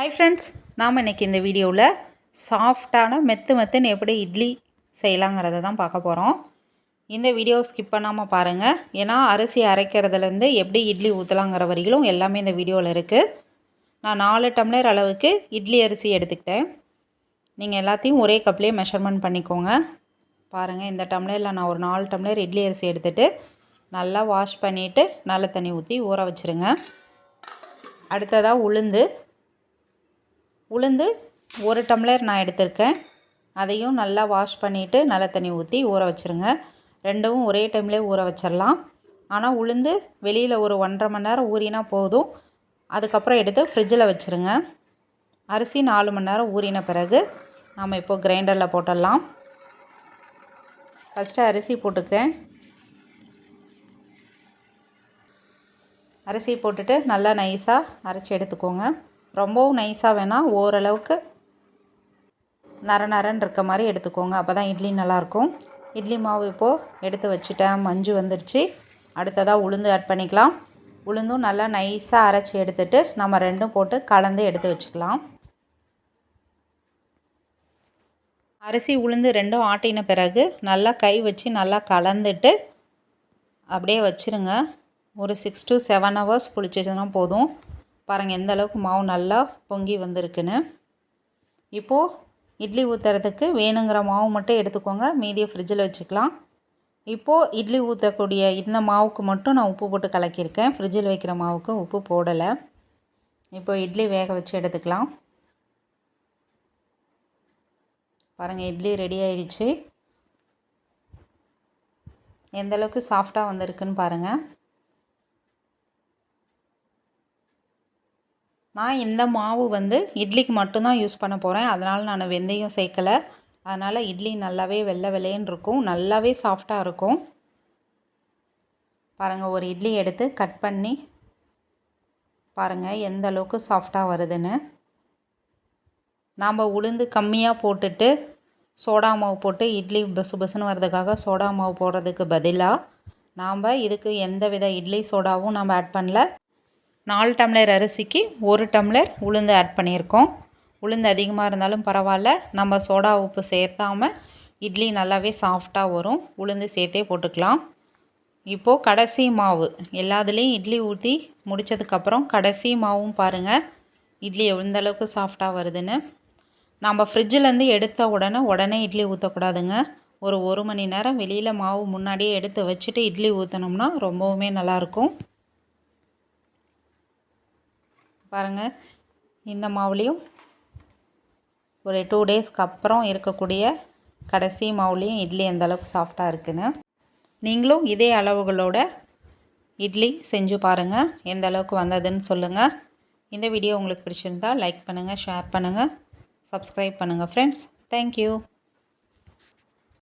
Hi friends நாம் இன்றைக்கி இந்த வீடியோவில் சாஃப்டான மெத்து மெத்துன்னு எப்படி இட்லி செய்யலாங்கிறத தான் பார்க்க போகிறோம். இந்த வீடியோ ஸ்கிப் பண்ணாமல் பாருங்கள் ஏன்னா அரிசி அரைக்கிறதுலேருந்து எப்படி இட்லி ஊற்றலாங்கிற வரையிலும் எல்லாமே இந்த வீடியோவில் இருக்குது நான் நாலு டம்ளர் அளவுக்கு இட்லி அரிசி எடுத்துக்கிட்டேன். நீங்கள் எல்லாத்தையும் ஒரே கப்லேயே மெஷர்மெண்ட் பண்ணிக்கோங்க. பாருங்கள் இந்த டம்ளரில் நான் ஒரு நாலு டம்ளர் இட்லி அரிசி எடுத்துகிட்டு நல்லா வாஷ் பண்ணிவிட்டு நல்ல தண்ணி ஊற்றி ஊற வச்சுருங்க. அடுத்ததாக உளுந்து உளுந்து ஒரு டம்ளர் நான் எடுத்திருக்கேன். அதையும் நல்லா வாஷ் பண்ணிவிட்டு நல்ல தண்ணி ஊற்றி ஊற வச்சுருங்க. ரெண்டும் ஒரே டைம்லேயே ஊற வச்சிடலாம் ஆனால் உளுந்து வெளியில் ஒரு ஒன்றரை மணி நேரம் ஊறினா போதும். அதுக்கப்புறம் எடுத்து ஃப்ரிட்ஜில் வச்சுருங்க. அரிசி நாலு மணி நேரம் ஊறின பிறகு நாம் இப்போது கிரைண்டரில் போட்டுடலாம். ஃபஸ்ட்டு அரிசி போட்டுக்கிறேன். அரிசி போட்டுட்டு நல்லா நைஸாக அரைச்சி எடுத்துக்கோங்க. ரொம்பவும் நைஸாக வேணால் ஓரளவுக்கு நர நரன்னு இருக்க மாதிரி எடுத்துக்கோங்க. அப்போ தான் இட்லி நல்லாயிருக்கும். இட்லி மாவு இப்போது எடுத்து வச்சுட்டேன். மஞ்சு வந்துடுச்சு அடுத்ததாக உளுந்து ஆட் பண்ணிக்கலாம். உளுந்தும் நல்லா நைஸாக அரைச்சி எடுத்துட்டு நம்ம ரெண்டும் போட்டு கலந்து எடுத்து வச்சுக்கலாம். அரிசி உளுந்து ரெண்டும் ஆட்டின பிறகு நல்லா கை வச்சு நல்லா கலந்துட்டு அப்படியே வச்சுருங்க. ஒரு சிக்ஸ் டு செவன் ஹவர்ஸ் புளிச்சிச்சுன்னா போதும். பாருங்கள் எந்த அளவுக்கு மாவு நல்லா பொங்கி வந்திருக்குன்னு. இப்போது இட்லி ஊற்றுறதுக்கு வேணுங்கிற மாவு மட்டும் எடுத்துக்கோங்க. மீதியை ஃப்ரிட்ஜில் வச்சுக்கலாம். இப்போது இட்லி ஊற்றக்கூடிய இந்த மாவுக்கு மட்டும் நான் உப்பு போட்டு கலக்கியிருக்கேன். ஃப்ரிட்ஜில் வைக்கிற மாவுக்கு உப்பு போடலை. இப்போ இட்லி வேக வச்சு எடுத்துக்கலாம். பாருங்கள் இட்லி ரெடி ஆயிடுச்சு எந்தளவுக்கு சாஃப்டாக வந்திருக்குன்னு பாருங்கள் நான் இந்த மாவு வந்து இட்லிக்கு மட்டும்தான் யூஸ் பண்ண போகிறேன் அதனால் நான் வெந்தயம் சேர்க்கலை. அதனால் இட்லி நல்லாவே வெள்ளை வெள்ளையன்னு இருக்கும். நல்லாவே சாஃப்டாக இருக்கும். பாருங்கள் ஒரு இட்லி எடுத்து கட் பண்ணி பாருங்கள் எந்த அளவுக்கு சாஃப்டாக வருதுன்னு. நாம் உளுந்து கம்மியாக போட்டுட்டு சோடா மாவு போட்டு இட்லி பசு பசுன்னு வர்றதுக்காக சோடா மாவு போடுறதுக்கு பதிலாக நாம் இதுக்கு எந்த வித இட்லி சோடாவும் நம்ம ஆட் பண்ணல. நாலு டம்ளர் அரிசிக்கு ஒரு டம்ளர் உளுந்து ஆட் பண்ணியிருக்கோம். உளுந்து அதிகமாக இருந்தாலும் பரவாயில்ல. நம்ம சோடா உப்பு சேர்த்தாமல் இட்லி நல்லாவே சாஃப்டாக வரும். உளுந்து சேர்த்தே போட்டுக்கலாம். இப்போது கடைசி மாவு. எல்லாத்துலேயும் இட்லி ஊற்றி முடித்ததுக்கப்புறம் கடைசி மாவும் பாருங்கள் இட்லி எந்தளவுக்கு சாஃப்டாக வருதுன்னு. நம்ம ஃப்ரிட்ஜிலேருந்து எடுத்த உடனே உடனே இட்லி ஊற்றக்கூடாதுங்க ஒரு ஒரு மணி நேரம் வெளியில் மாவு முன்னாடியே எடுத்து வச்சுட்டு இட்லி ஊற்றினோம்னா ரொம்பவுமே நல்லாயிருக்கும் பாருங்கள் இந்த மாவுலேயும் ஒரு டூ டேஸ்க்கு அப்புறம் இருக்கக்கூடிய கடைசி மாவுலேயும் இட்லி அந்தளவுக்கு சாஃப்டாக இருக்குன்னு. நீங்களும் இதே அளவுகளோட இட்லி செஞ்சு பாருங்கள் எந்த அளவுக்கு வந்ததுன்னு சொல்லுங்கள் இந்த வீடியோ உங்களுக்கு பிடிச்சிருந்தால் லைக் பண்ணுங்கள் ஷேர் பண்ணுங்கள் சப்ஸ்கிரைப் பண்ணுங்கள் ஃப்ரெண்ட்ஸ் தேங்க்யூ